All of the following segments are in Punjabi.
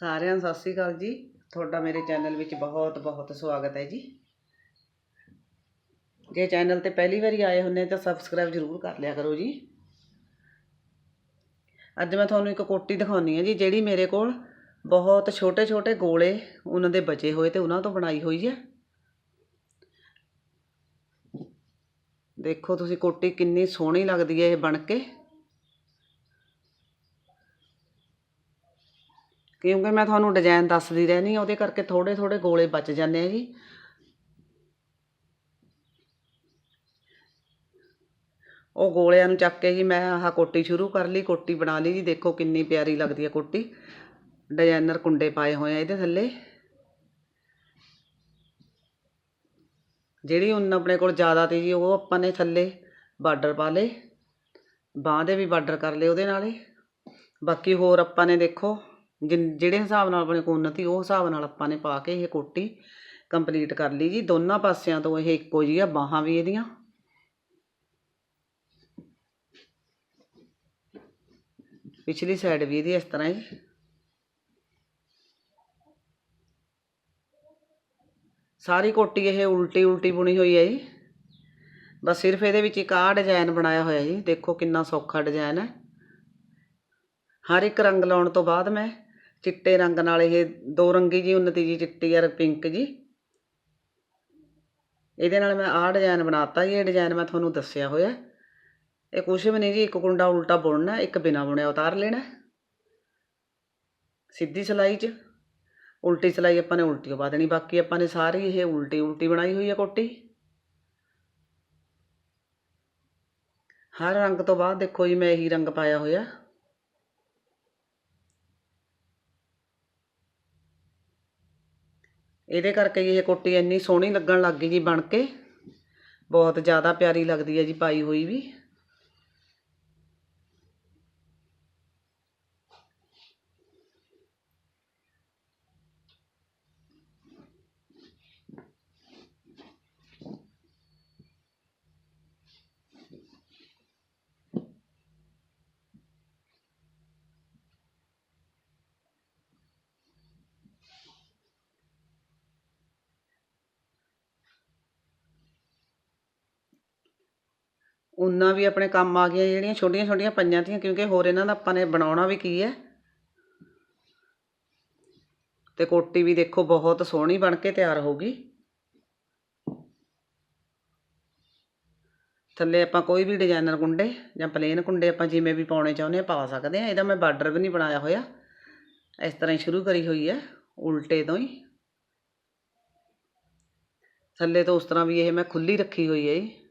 ਸਾਰਿਆਂ ਨੂੰ ਸਤਿ ਸ੍ਰੀ ਅਕਾਲ ਜੀ। ਤੁਹਾਡਾ ਮੇਰੇ ਚੈਨਲ ਵਿੱਚ ਬਹੁਤ ਬਹੁਤ ਸਵਾਗਤ ਹੈ ਜੀ। ਜੇ ਚੈਨਲ ਤੇ ਪਹਿਲੀ ਵਾਰੀ ਆਏ ਹੁੰਨੇ ਤਾਂ ਸਬਸਕ੍ਰਾਈਬ ਜ਼ਰੂਰ ਕਰ ਲਿਆ ਕਰੋ ਜੀ। ਅੱਜ ਮੈਂ ਤੁਹਾਨੂੰ ਇੱਕ ਕੋਟੀ ਦਿਖਾਉਣੀ ਹੈ ਜੀ, ਜਿਹੜੀ ਮੇਰੇ ਕੋਲ ਬਹੁਤ ਛੋਟੇ ਛੋਟੇ ਗੋਲੇ ਉਹਨਾਂ ਦੇ ਬਚੇ ਹੋਏ ਤੇ ਉਹਨਾਂ ਤੋਂ ਬਣਾਈ ਹੋਈ ਹੈ। ਦੇਖੋ ਤੁਸੀਂ ਕੋਟੀ ਕਿੰਨੀ ਸੋਹਣੀ ਲੱਗਦੀ ਹੈ ਇਹ ਬਣ ਕੇ। ਕਿਉਂਕਿ ਮੈਂ ਤੁਹਾਨੂੰ ਡਿਜ਼ਾਈਨ ਦੱਸਦੀ ਰਹਿਣੀ ਉਹਦੇ ਕਰਕੇ ਥੋੜੇ ਥੋੜੇ ਗੋਲੇ ਬਚ ਜਾਂਦੇ ਆ ਜੀ। ਉਹ ਗੋਲਿਆਂ ਨੂੰ ਚੱਕ ਕੇ ਜੀ ਮੈਂ ਆਹ ਕੋਟੀ ਸ਼ੁਰੂ ਕਰ ਲਈ, ਕੋਟੀ ਬਣਾ ਲਈ ਜੀ। ਦੇਖੋ ਕਿੰਨੀ ਪਿਆਰੀ ਲੱਗਦੀ ਹੈ ਕੋਟੀ। ਡਿਜ਼ਾਈਨਰ ਕੁੰਡੇ ਪਾਏ ਹੋਏ ਆ ਇਹਦੇ ਥੱਲੇ। ਜਿਹੜੀ ਉਨ ਆਪਣੇ ਕੋਲ ਜ਼ਿਆਦਾ ਤੇ ਜੀ, ਉਹ ਆਪਾਂ ਨੇ ਥੱਲੇ ਬਾਰਡਰ ਪਾ ਲਏ। ਬਾਂਹ ਦੇ ਵੀ ਬਾਰਡਰ ਕਰ ਲਏ ਉਹਦੇ ਨਾਲੇ। ਬਾਕੀ ਹੋਰ ਆਪਾਂ ਨੇ ਦੇਖੋ ਜਿਨ, ਜਿਹੜੇ ਹਿਸਾਬ ਨਾਲ ਆਪਣੇ ਕੋਲ ਉਨ ਤੀ ਉਹ ਹਿਸਾਬ ਨਾਲ ਆਪਾਂ ਨੇ ਪਾ ਕੇ ਇਹ ਕੋਟੀ ਕੰਪਲੀਟ ਕਰ ਲਈ ਜੀ। ਦੋਨਾਂ ਪਾਸਿਆਂ ਤੋਂ ਇਹ ਇੱਕੋ ਜਿਹੀ ਆ, ਬਾਹਾਂ ਵੀ ਇਹਦੀਆਂ। ਪਿਛਲੀ ਸਾਈਡ ਵੀ ਇਹਦੀ ਇਸ ਤਰ੍ਹਾਂ ਹੀ। ਸਾਰੀ ਕੋਟੀ ਇਹ ਉਲਟੀ ਉਲਟੀ ਬੁਣੀ ਹੋਈ ਹੈ ਜੀ। ਬਸ ਸਿਰਫ ਇਹਦੇ ਵਿੱਚ ਇੱਕ ਆਹ ਡਿਜ਼ਾਈਨ ਬਣਾਇਆ ਹੋਇਆ ਜੀ। ਦੇਖੋ ਕਿੰਨਾ ਸੌਖਾ ਡਿਜ਼ਾਈਨ ਹੈ। ਹਰ ਇੱਕ ਰੰਗ ਲਾਉਣ ਤੋਂ ਬਾਅਦ ਮੈਂ ਚਿੱਟੇ ਰੰਗ ਨਾਲ ਇਹ ਦੋ ਰੰਗੀ ਜੀ ਉન્નਤੀ ਜੀ ਚਿੱਟੀ ਔਰ ਪਿੰਕ ਜੀ। ਇਹਦੇ ਨਾਲ ਮੈਂ ਆਹ ਡਿਜ਼ਾਈਨ ਬਣਾਤਾ ਜੀ, ਇਹ ਡਿਜ਼ਾਈਨ ਮੈਂ ਤੁਹਾਨੂੰ ਦੱਸਿਆ ਹੋਇਆ। ਇਹ ਕੁਛ ਵੀ ਨਹੀਂ ਜੀ, ਇੱਕ ਕੁੰਡਾ ਉਲਟਾ ਬੁਣਨਾ, ਇੱਕ ਬਿਨਾ ਬੁਣਿਆ ਉਤਾਰ ਲੈਣਾ। ਸਿੱਧੀ ਸਿਲਾਈ 'ਚ, ਉਲਟੀ ਸਿਲਾਈ ਆਪਾਂ ਨੇ ਉਲਟੀ ਪਾ ਦੇਣੀ, ਬਾਕੀ ਆਪਾਂ ਨੇ ਸਾਰੀ ਇਹ ਉਲਟੀ ਉਲਟੀ ਬਣਾਈ ਹੋਈ ਹੈ ਕੋਟੀ। ਹਰ ਰੰਗ ਤੋਂ ਬਾਅਦ ਦੇਖੋ ਜੀ, ਮੈਂ ਇਹੀ ਰੰਗ ਪਾਇਆ ਹੋਇਆ। ਇਹਦੇ ਕਰਕੇ ਜੀ ਇਹ ਕੋਟੀ ਇੰਨੀ ਸੋਹਣੀ ਲੱਗਣ ਲੱਗ ਗਈ ਜੀ ਬਣ ਕੇ। ਬਹੁਤ ਜ਼ਿਆਦਾ ਪਿਆਰੀ ਲੱਗਦੀ ਹੈ ਜੀ ਪਾਈ ਹੋਈ ਵੀ। ਉਨਾਂ ਵੀ ਆਪਣੇ ਕੰਮ ਆ ਗਈਆਂ ਜਿਹੜੀਆਂ ਛੋਟੀਆਂ ਛੋਟੀਆਂ ਪਈਆਂ ਤੀਆਂ, ਕਿਉਂਕਿ ਹੋਰ ਇਹਨਾਂ ਦਾ ਆਪਾਂ ਨੇ ਬਣਾਉਣਾ ਵੀ ਕੀ ਹੈ? ਤੇ ਕੋਟੀ ਵੀ ਦੇਖੋ ਬਹੁਤ ਸੋਹਣੀ ਬਣ ਕੇ ਤਿਆਰ ਹੋ ਗਈ। ਥੱਲੇ ਆਪਾਂ ਕੋਈ ਵੀ ਡਿਜ਼ਾਈਨਰ ਕੁੰਡੇ ਜਾਂ ਪਲੇਨ ਕੁੰਡੇ ਆਪਾਂ ਜਿਵੇਂ ਵੀ ਪਾਉਣੇ ਚਾਹੁੰਦੇ ਆ ਪਾ ਸਕਦੇ ਆ ਇਹਦਾ ਮੈਂ ਬਾਰਡਰ ਵੀ ਨਹੀਂ ਬਣਾਇਆ ਹੋਇਆ। ਇਸ ਤਰ੍ਹਾਂ ਹੀ ਸ਼ੁਰੂ ਕਰੀ ਹੋਈ ਹੈ, ਉਲਟੇ ਤੋਂ ਹੀ। ਥੱਲੇ ਤੋਂ ਉਸ ਤਰ੍ਹਾਂ ਵੀ ਇਹ ਮੈਂ ਖੁੱਲੀ ਰੱਖੀ ਹੋਈ ਹੈ ਜੀ।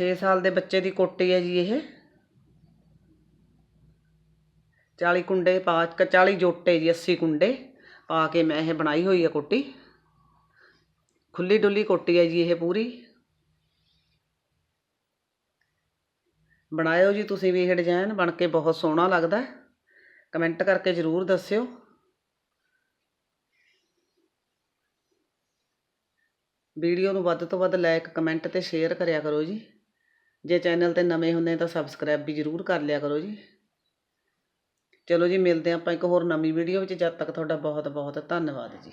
ਛੇ ਸਾਲ ਦੇ ਬੱਚੇ ਦੀ ਕੋਟੀ ਹੈ ਜੀ ਇਹ। 40 ਕੁੰਡੇ ਪਾ ਕੇ 40 ਜੋਟੇ ਜੀ 80 ਕੁੰਡੇ ਪਾ ਕੇ ਮੈਂ ਇਹ ਬਣਾਈ ਹੋਈ ਹੈ ਕੋਟੀ। ਖੁੱਲੀ ਡੁੱਲੀ ਕੋਟੀ ਹੈ ਜੀ ਇਹ ਪੂਰੀ। ਬਣਾਇਓ ਜੀ ਤੁਸੀਂ ਵੀ ਇਹ ਡਿਜ਼ਾਈਨ, ਬਣ ਕੇ ਬਹੁਤ ਸੋਹਣਾ ਲੱਗਦਾ ਕਮੈਂਟ ਕਰਕੇ ਜ਼ਰੂਰ ਦੱਸਿਓ। ਵੀਡੀਓ ਨੂੰ ਵੱਧ ਤੋਂ ਵੱਧ ਲਾਈਕ ਕਮੈਂਟ ਤੇ ਸ਼ੇਅਰ ਕਰਿਆ ਕਰੋ ਜੀ। ਜੇ ਚੈਨਲ ਤੇ ਨਵੇਂ ਹੁੰਦੇ ਤਾਂ ਸਬਸਕ੍ਰਾਈਬ ਵੀ ਜ਼ਰੂਰ ਕਰ ਲਿਆ ਕਰੋ ਜੀ। ਚਲੋ ਜੀ, ਮਿਲਦੇ ਆਪਾਂ ਇੱਕ ਹੋਰ ਨਵੀਂ ਵੀਡੀਓ ਵਿੱਚ। ਜਦ ਤੱਕ ਤੁਹਾਡਾ ਬਹੁਤ ਬਹੁਤ ਧੰਨਵਾਦ ਜੀ।